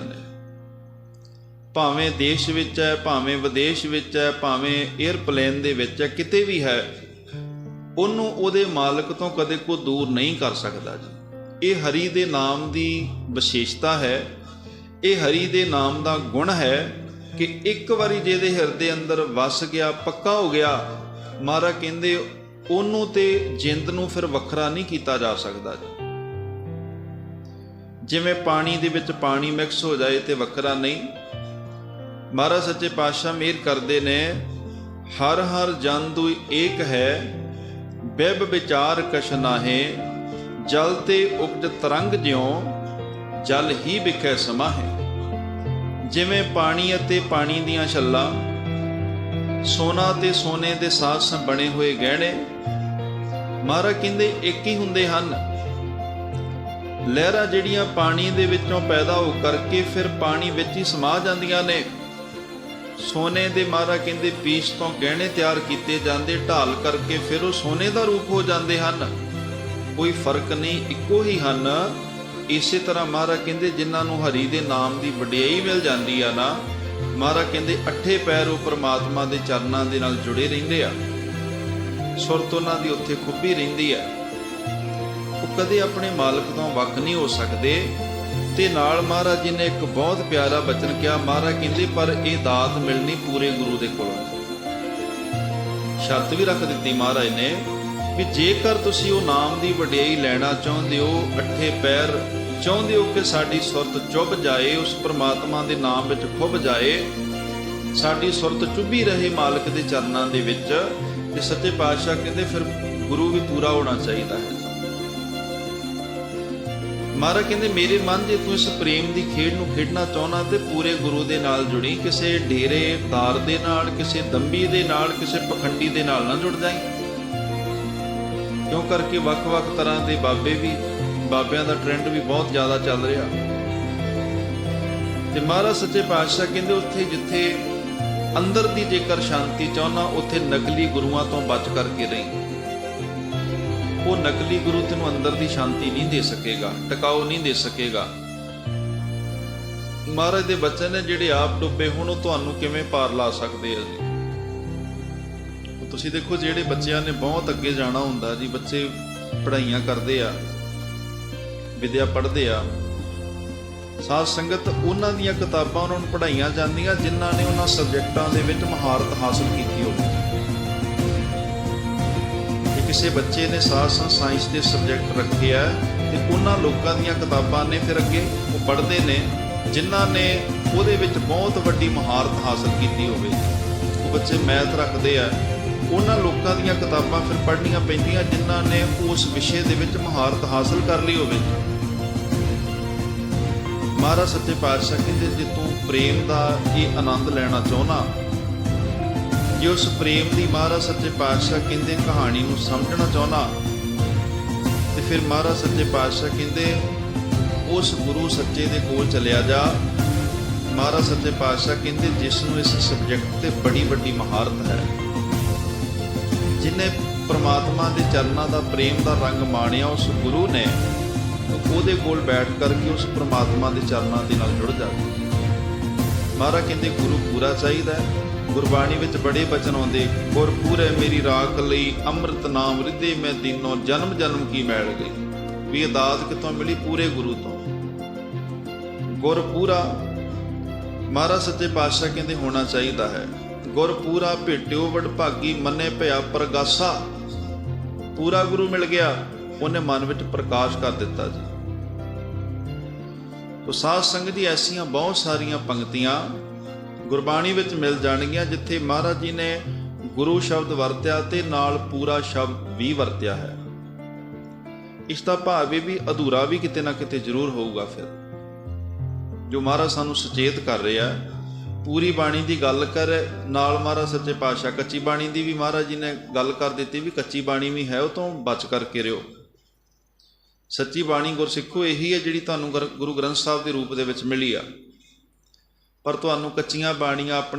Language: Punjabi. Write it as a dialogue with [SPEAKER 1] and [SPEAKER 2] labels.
[SPEAKER 1] ਨੇ ਭਾਵੇਂ ਦੇਸ਼ ਵਿੱਚ ਹੈ, ਭਾਵੇਂ ਵਿਦੇਸ਼ ਵਿੱਚ ਹੈ, ਭਾਵੇਂ 에ਅਰਪਲੇਨ ਦੇ ਵਿੱਚ ਹੈ, ਕਿਤੇ ਵੀ ਹੈ, ਉਹਨੂੰ ਉਹਦੇ ਮਾਲਕ ਤੋਂ ਕਦੇ ਕੋ ਦੂਰ ਨਹੀਂ ਕਰ ਸਕਦਾ ਜੀ। ਇਹ ਹਰੀ ਦੇ ਨਾਮ ਦੀ ਵਿਸ਼ੇਸ਼ਤਾ ਹੈ। ਇਹ ਹਰੀ ਦੇ ਨਾਮ ਦਾ ਗੁਣ ਹੈ ਕਿ ਇੱਕ ਵਾਰੀ ਜਿਹਦੇ ਹਿਰਦੇ ਅੰਦਰ ਵਸ ਗਿਆ, ਪੱਕਾ ਹੋ ਗਿਆ ਮਹਾਰਾ ਕਹਿੰਦੇ ਉਹਨੂੰ ਤੇ ਜਿੰਦ ਨੂੰ ਫਿਰ ਵੱਖਰਾ ਨਹੀਂ ਕੀਤਾ ਜਾ ਸਕਦਾ ਜੀ। ਜਿਵੇਂ ਪਾਣੀ ਦੇ ਵਿੱਚ ਪਾਣੀ ਮਿਕਸ ਹੋ ਜਾਏ ਤੇ ਵੱਖਰਾ ਨਹੀਂ। ਮਹਾਰਾਜ ਸੱਚੇ ਪਾਤਸ਼ਾਹ ਮਿਹਰ ਕਰਦੇ ਨੇ, ਹਰ ਹਰ ਜਨ ਦੁਇ ਏਕ ਹੈ, ਬਿਬ ਵਿਚਾਰ ਕਛ ਨਾਹੇ, ਜਲ ਤੇ ਉਪਜ ਤਰੰਗ ਜਿਉ, ਜਲ ਹੀ ਵਿਖੇ ਸਮਾਹੇ। ਜਿਵੇਂ ਪਾਣੀ ਅਤੇ ਪਾਣੀ ਦੀਆਂ ਛੱਲਾਂ, ਸੋਨਾ ਤੇ ਸੋਨੇ ਦੇ ਸਾਥ ਬਣੇ ਹੋਏ ਗਹਿਣੇ, ਮਹਾਰਾਜ ਕਹਿੰਦੇ ਇੱਕ ਹੀ ਹੁੰਦੇ ਹਨ। ਲਹਿਰਾਂ ਜਿਹੜੀਆਂ ਪਾਣੀ ਦੇ ਵਿੱਚੋਂ ਪੈਦਾ ਹੋ ਕਰਕੇ ਫਿਰ ਪਾਣੀ ਵਿੱਚ ਹੀ ਸਮਾ ਜਾਂਦੀਆਂ ਨੇ। ਸੋਨੇ ਦੇ ਮਹਾਰਾ ਕਹਿੰਦੇ ਪੀਸ ਤੋਂ ਗਹਿਣੇ ਤਿਆਰ ਕੀਤੇ ਜਾਂਦੇ, ਢਾਲ ਕਰਕੇ ਫਿਰ ਉਹ ਸੋਨੇ ਦਾ ਰੂਪ ਹੋ ਜਾਂਦੇ ਹਨ। ਕੋਈ ਫ਼ਰਕ ਨਹੀਂ, ਇੱਕੋ ਹੀ ਹਨ। ਇਸੇ ਤਰ੍ਹਾਂ ਮਹਾਰਾ ਕਹਿੰਦੇ ਜਿਨ੍ਹਾਂ ਨੂੰ ਹਰੀ ਦੇ ਨਾਮ ਦੀ ਵਡਿਆਈ ਮਿਲ ਜਾਂਦੀ ਆ ਨਾ ਮਹਾਰਾ ਕਹਿੰਦੇ ਅੱਠੇ ਪੈਰ ਉਹ ਪ੍ਰਮਾਤਮਾ ਦੇ ਚਰਨਾਂ ਦੇ ਨਾਲ ਜੁੜੇ ਰਹਿੰਦੇ ਆ। ਸੁਰਤ ਉਹਨਾਂ ਦੀ ਉੱਥੇ ਖੁੱਬੀ ਰਹਿੰਦੀ ਆ। ਕਦੇ ਆਪਣੇ ਮਾਲਕ ਤੋਂ ਵੱਖ ਨਹੀਂ ਹੋ ਸਕਦੇ। ਤੇ ਨਾਲ ਮਹਾਰਾਜ ਜੀ ਨੇ ਇੱਕ ਬਹੁਤ ਪਿਆਰਾ ਬਚਨ ਕਿਹਾ, ਮਹਾਰਾਜ ਕਹਿੰਦੇ, ਪਰ ਇਹ ਦਾਤ ਮਿਲਣੀ ਪੂਰੇ ਗੁਰੂ ਦੇ ਕੋਲੋਂ ਸ਼ਰਤ ਵੀ ਰੱਖ ਦਿੱਤੀ ਮਹਾਰਾਜ ਨੇ ਕਿ ਜੇਕਰ ਤੁਸੀਂ ਉਹ ਨਾਮ ਦੀ ਵਡਿਆਈ ਲੈਣਾ ਚਾਹੁੰਦੇ ਹੋ, ਅੱਠੇ ਪੈਰ, ਚਾਹੁੰਦੇ ਹੋ ਕਿ ਸਾਡੀ ਸੁਰਤ ਚੁੱਭ ਜਾਏ, ਉਸ ਪ੍ਰਮਾਤਮਾ ਦੇ ਨਾਮ ਵਿੱਚ ਖੁੱਭ ਜਾਏ, ਸਾਡੀ ਸੁਰਤ ਚੁੱਭੀ ਰਹੇ ਮਾਲਕ ਦੇ ਚਰਨਾਂ ਦੇ ਵਿੱਚ, ਤੇ ਸੱਚੇ ਪਾਤਸ਼ਾਹ ਕਹਿੰਦੇ, ਫਿਰ ਗੁਰੂ ਵੀ ਪੂਰਾ ਹੋਣਾ ਚਾਹੀਦਾ ਹੈ। ਮਹਾਰਾਜ ਕਹਿੰਦੇ, ਮੇਰੇ ਮਨ ਜੇ ਤੂੰ ਇਸ ਪ੍ਰੇਮ ਦੀ ਖੇਡ ਨੂੰ ਖੇਡਣਾ ਚਾਹਨਾ ਤੇ ਪੂਰੇ ਗੁਰੂ ਦੇ ਨਾਲ ਜੁੜੀ, ਕਿਸੇ ਡੇਰੇ ਤਾਰ ਦੇ ਨਾਲ, ਕਿਸੇ ਦੰਬੀ ਦੇ ਨਾਲ, ਕਿਸੇ ਪਖੰਡੀ ਦੇ ਨਾਲ ਨਾ ਜੁੜ ਜਾਈਂ। ਕਿਉਂ? ਕਰਕੇ ਵੱਖ-ਵੱਖ ਤਰ੍ਹਾਂ ਦੇ ਬਾਬੇ ਵੀ, ਬਾਬਿਆਂ ਦਾ ਟ੍ਰੈਂਡ ਵੀ ਬਹੁਤ ਜ਼ਿਆਦਾ ਚੱਲ ਰਿਹਾ। ਤੇ ਮਹਾਰਾਜ ਸੱਚੇ ਪਾਤਸ਼ਾਹ ਕਹਿੰਦੇ, ਉੱਥੇ ਜਿੱਥੇ ਅੰਦਰ ਦੀ ਜੇਕਰ ਸ਼ਾਂਤੀ ਚਾਹਨਾ ਉੱਥੇ ਨਕਲੀ ਗੁਰੂਆਂ ਤੋਂ ਬਚ ਕਰਕੇ ਰਹੀਂ। ਉਹ ਨਕਲੀ ਗੁਰੂ ਤੈਨੂੰ ਅੰਦਰ ਦੀ ਸ਼ਾਂਤੀ ਨਹੀਂ ਦੇ ਸਕੇਗਾ ਟਿਕਾਓ ਨਹੀਂ ਦੇ ਸਕੇਗਾ। ਮਹਾਰਾਜ ਦੇ ਬੱਚੇ ਨੇ ਜਿਹੜੇ ਆਪ ਡੁੱਬੇ ਹੁਣ, ਉਹ ਤੁਹਾਨੂੰ ਕਿਵੇਂ ਪਾਰ ਲਾ ਸਕਦੇ ਆ ਜੀ? ਤੁਸੀਂ ਦੇਖੋ, ਜਿਹੜੇ ਬੱਚਿਆਂ ਨੇ ਬਹੁਤ ਅੱਗੇ ਜਾਣਾ ਹੁੰਦਾ ਜੀ, ਬੱਚੇ ਪੜ੍ਹਾਈਆਂ ਕਰਦੇ ਆ, ਵਿਦਿਆ ਪੜ੍ਹਦੇ ਆ। ਸਾਧ ਸੰਗਤ ਉਹਨਾਂ ਦੀਆਂ ਕਿਤਾਬਾਂ, ਉਹਨਾਂ ਨੂੰ ਪੜ੍ਹਾਈਆਂ ਜਾਂਦੀਆਂ, ਜਿਨ੍ਹਾਂ ਨੇ ਉਹਨਾਂ ਸਬਜੈਕਟਾਂ ਦੇ ਵਿੱਚ ਮਹਾਰਤ ਹਾਸਲ ਕੀਤੀ ਹੋਵੇ। ਕਿਸੇ ਬੱਚੇ ਨੇ ਸਾਇੰਸ ਸਾਇੰਸ ਦੇ ਸਬਜੈਕਟ ਰੱਖੇ ਆ ਤੇ ਉਹਨਾਂ ਲੋਕਾਂ ਦੀਆਂ ਕਿਤਾਬਾਂ ਨੇ ਫਿਰ ਅੱਗੇ ਉਹ ਪੜ੍ਹਦੇ ਨੇ, ਜਿਨ੍ਹਾਂ ਨੇ ਉਹਦੇ ਵਿੱਚ ਬਹੁਤ ਵੱਡੀ ਮਹਾਰਤ ਹਾਸਲ ਕੀਤੀ ਹੋਵੇ। ਉਹ ਬੱਚੇ ਮੈਥ ਰੱਖਦੇ ਆ। ਉਹਨਾਂ ਲੋਕਾਂ ਦੀਆਂ ਕਿਤਾਬਾਂ ਫਿਰ ਪੜ੍ਹਨੀਆਂ ਪੈਂਦੀਆਂ, ਜਿਨ੍ਹਾਂ ਨੇ ਉਸ ਵਿਸ਼ੇ ਦੇ ਵਿੱਚ ਮਹਾਰਤ ਹਾਸਲ ਕਰ ਲਈ ਹੋਵੇ। ਮਹਾਰਾਜ ਸੱਚੇ ਪਾਤਸ਼ਾਹ ਕਹਿੰਦੇ, ਜੇ ਤੂੰ ਪ੍ਰੇਮ ਦਾ ਇਹ ਆਨੰਦ ਲੈਣਾ ਚਾਹਨਾ ਜੇ ਉਸ ਪ੍ਰੇਮ ਦੀ ਮਹਾਰਾਜ ਸੱਚੇ ਪਾਤਸ਼ਾਹ ਕਹਿੰਦੇ ਕਹਾਣੀ ਨੂੰ ਸਮਝਣਾ ਚਾਹਨਾ ਤੇ ਫਿਰ ਮਹਾਰਾਜ ਸੱਚੇ ਪਾਤਸ਼ਾਹ ਕਹਿੰਦੇ, ਉਸ ਗੁਰੂ ਸੱਚੇ ਦੇ ਕੋਲ ਚਲਿਆ ਜਾ। ਮਹਾਰਾਜ ਸੱਚੇ ਪਾਤਸ਼ਾਹ ਕਹਿੰਦੇ, ਜਿਸ ਨੂੰ ਇਸ ਸਬਜੈਕਟ ਤੇ ਬੜੀ ਵੱਡੀ ਮਹਾਰਤ ਹੈ। ਜਿਨੇ ਪ੍ਰਮਾਤਮਾ ਦੇ ਚਰਨਾਂ ਦਾ ਪ੍ਰੇਮ ਦਾ ਰੰਗ ਮਾਣਿਆ ਉਸ ਗੁਰੂ ਨੇ, ਉਹਦੇ ਕੋਲ ਬੈਠ ਕਰਕੇ ਉਸ ਪ੍ਰਮਾਤਮਾ ਦੇ ਚਰਨਾਂ ਦੇ ਨਾਲ ਜੁੜ ਜਾ। ਮਹਾਰਾਜ ਕਹਿੰਦੇ, ਗੁਰੂ ਪੂਰਾ ਚਾਹੀਦਾ ਹੈ। ਗੁਰਬਾਣੀ ਵਿੱਚ ਬੜੇ ਬਚਨ ਆਉਂਦੇ ਗੁਰ ਪੂਰੇ ਮੇਰੀ ਰਾਖ ਲਈ ਅੰਮ੍ਰਿਤ ਨਾਮ ਰਿੱਧੇ ਮੈਂ ਦੀਨੋਂ, ਜਨਮ ਜਨਮ ਕੀ ਮੈਲ ਗਈ। ਵੀ ਇਹ ਦਾਤ ਕਿਤੋਂ ਮਿਲੀ? ਪੂਰੇ ਗੁਰੂ ਤੋਂ। ਗੁਰ ਪੂਰਾ, ਮਹਾਰਾਜ ਸੱਚੇ ਪਾਤਸ਼ਾਹ ਕਹਿੰਦੇ ਹੋਣਾ ਚਾਹੀਦਾ ਹੈ, ਗੁਰ ਪੂਰਾ ਭੇਟਿਓ ਵਡ ਭਾਗੀ ਮੰਨੇ ਭਇਆ ਪ੍ਰਗਾਸਾ। ਪੂਰਾ ਗੁਰੂ ਮਿਲ ਗਿਆ, ਉਹਨੇ ਮਨ ਵਿੱਚ ਪ੍ਰਕਾਸ਼ ਕਰ ਦਿੱਤਾ ਜੀ। ਤੋ ਸਾਧ ਸੰਗਤ ਦੀ ਐਸੀਆਂ ਬਹੁਤ ਸਾਰੀਆਂ ਪੰਕਤੀਆਂ ਗੁਰਬਾਣੀ ਵਿੱਚ ਮਿਲ ਜਾਣਗੀਆਂ, ਜਿੱਥੇ ਮਹਾਰਾਜ ਜੀ ਨੇ ਗੁਰੂ ਸ਼ਬਦ ਵਰਤਿਆ ਤੇ ਨਾਲ ਪੂਰਾ ਸ਼ਬਦ ਵੀ ਵਰਤਿਆ ਹੈ। ਇਸ ਦਾ ਭਾਵ ਇਹ ਵੀ ਅਧੂਰਾ ਵੀ ਕਿਤੇ ਨਾ ਕਿਤੇ ਜ਼ਰੂਰ ਹੋਊਗਾ ਫਿਰ। ਜੋ ਮਹਾਰਾਜ ਸਾਨੂੰ ਸੁਚੇਤ ਕਰ ਰਿਹਾ ਪੂਰੀ ਬਾਣੀ ਦੀ ਗੱਲ ਕਰ, ਨਾਲ ਮਹਾਰਾਜ ਸੱਚੇ ਪਾਤਸ਼ਾਹ, ਕੱਚੀ ਬਾਣੀ ਦੀ ਵੀ ਮਹਾਰਾਜ ਜੀ ਨੇ ਗੱਲ ਕਰ ਦਿੱਤੀ ਵੀ ਕੱਚੀ ਬਾਣੀ ਵੀ ਹੈ, ਉਹ ਤੋਂ ਬਚ ਕਰਕੇ ਰਿਓ ਸੱਚੀ ਬਾਣੀ ਗੁਰਸਿੱਖੋ ਇਹੀ ਹੈ ਜਿਹੜੀ ਤੁਹਾਨੂੰ ਗੁਰੂ ਗ੍ਰੰਥ ਸਾਹਿਬ ਦੇ ਰੂਪ ਦੇ ਵਿੱਚ ਮਿਲੀ ਆ। ਪਰ ਤੁਹਾਨੂੰ ਕੱਚੀਆਂ ਬਾਣੀਆਂ ਆਪਣੇ